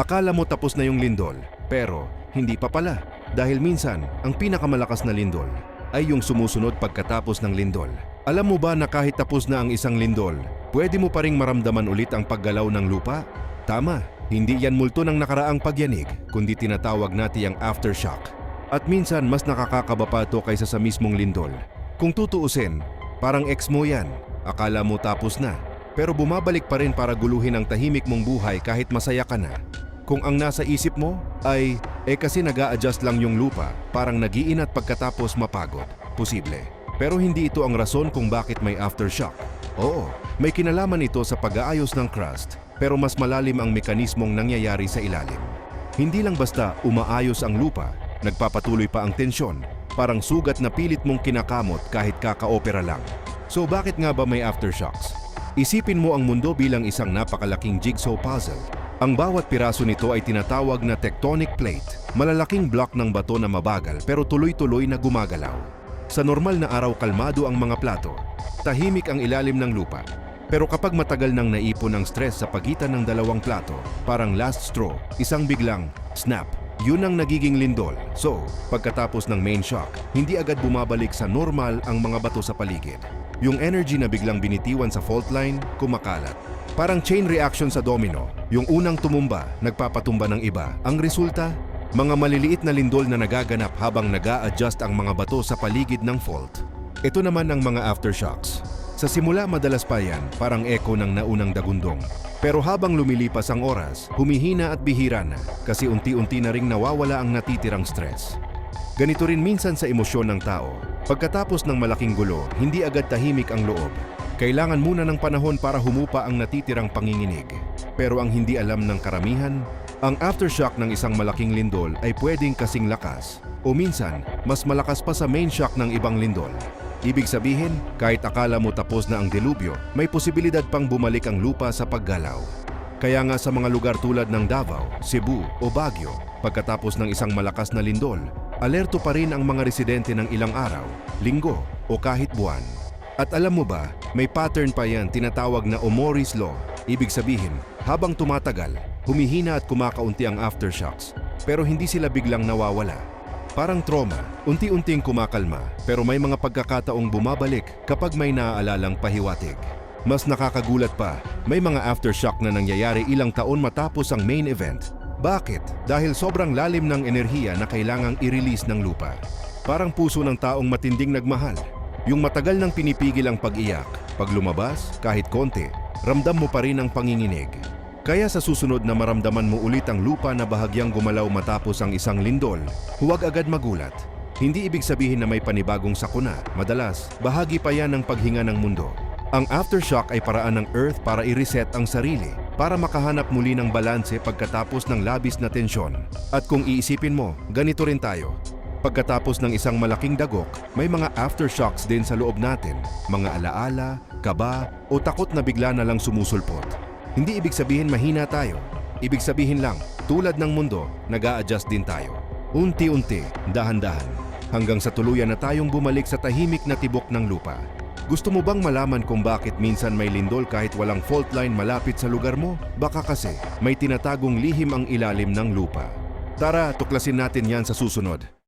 Akala mo tapos na yung lindol, pero hindi pa pala. Dahil minsan, ang pinakamalakas na lindol ay yung sumusunod pagkatapos ng lindol. Alam mo ba na kahit tapos na ang isang lindol, pwede mo pa ring maramdaman ulit ang paggalaw ng lupa? Tama, hindi yan multo ng nakaraang pagyanig, kundi tinatawag natin ang aftershock. At minsan mas nakakakaba pa ito kaysa sa mismong lindol. Kung tutuusin, parang ex mo yan. Akala mo tapos na. Pero bumabalik pa rin para guluhin ang tahimik mong buhay kahit masaya ka na. Kung ang nasa isip mo ay, eh kasi nag adjust lang yung lupa, parang nagiinat pagkatapos mapagod. Posible. Pero hindi ito ang rason kung bakit may aftershock. Oo, may kinalaman ito sa pag-aayos ng crust, pero mas malalim ang mekanismong nangyayari sa ilalim. Hindi lang basta umaayos ang lupa, nagpapatuloy pa ang tensyon, parang sugat na pilit mong kinakamot kahit kakaopera lang. So bakit nga ba may aftershocks? Isipin mo ang mundo bilang isang napakalaking jigsaw puzzle. Ang bawat piraso nito ay tinatawag na tectonic plate, malalaking block ng bato na mabagal pero tuloy-tuloy na gumagalaw. Sa normal na araw kalmado ang mga plato, tahimik ang ilalim ng lupa. Pero kapag matagal nang naipon ang stress sa pagitan ng dalawang plato, parang last straw, isang biglang snap. Yun ang nagiging lindol. So, pagkatapos ng main shock, hindi agad bumabalik sa normal ang mga bato sa paligid. Yung energy na biglang binitiwan sa fault line, kumakalat. Parang chain reaction sa domino. Yung unang tumumba, nagpapatumba ng iba. Ang resulta, mga maliliit na lindol na nagaganap habang nag adjust ang mga bato sa paligid ng fault. Ito naman ang mga aftershocks. Sa simula madalas pa yan, parang echo ng naunang dagundong. Pero habang lumilipas ang oras, humihina at bihira na kasi unti-unti na ring nawawala ang natitirang stress. Ganito rin minsan sa emosyon ng tao. Pagkatapos ng malaking gulo, hindi agad tahimik ang loob. Kailangan muna ng panahon para humupa ang natitirang panginginig. Pero ang hindi alam ng karamihan, ang aftershock ng isang malaking lindol ay pwedeng kasing lakas o minsan mas malakas pa sa main shock ng ibang lindol. Ibig sabihin, kahit akala mo tapos na ang delubyo, may posibilidad pang bumalik ang lupa sa paggalaw. Kaya nga sa mga lugar tulad ng Davao, Cebu o Baguio, pagkatapos ng isang malakas na lindol, alerto pa rin ang mga residente ng ilang araw, linggo o kahit buwan. At alam mo ba, may pattern pa yan tinatawag na Omori's Law. Ibig sabihin, habang tumatagal, humihina at kumakaunti ang aftershocks, pero hindi sila biglang nawawala. Parang trauma, unti-unting kumakalma, pero may mga pagkakataong bumabalik kapag may naaalalang pahiwatig. Mas nakakagulat pa, may mga aftershock na nangyayari ilang taon matapos ang main event. Bakit? Dahil sobrang lalim ng enerhiya na kailangang i-release ng lupa. Parang puso ng taong matinding nagmahal. Yung matagal nang pinipigil ang pag-iyak, pag lumabas, kahit konti, ramdam mo pa rin ang panginginig. Kaya sa susunod na maramdaman mo ulit ang lupa na bahagyang gumalaw matapos ang isang lindol, huwag agad magulat. Hindi ibig sabihin na may panibagong sakuna. Madalas, bahagi pa yan ng paghinga ng mundo. Ang aftershock ay paraan ng Earth para i-reset ang sarili, para makahanap muli ng balanse pagkatapos ng labis na tensyon. At kung iisipin mo, ganito rin tayo. Pagkatapos ng isang malaking dagok, may mga aftershocks din sa loob natin, mga alaala, kaba, o takot na bigla na lang sumusulpot. Hindi ibig sabihin mahina tayo. Ibig sabihin lang, tulad ng mundo, nag adjust din tayo. Unti-unti, dahan-dahan, hanggang sa tuluyan na tayong bumalik sa tahimik na tibok ng lupa. Gusto mo bang malaman kung bakit minsan may lindol kahit walang fault line malapit sa lugar mo? Baka kasi may tinatagong lihim ang ilalim ng lupa. Tara, tuklasin natin yan sa susunod.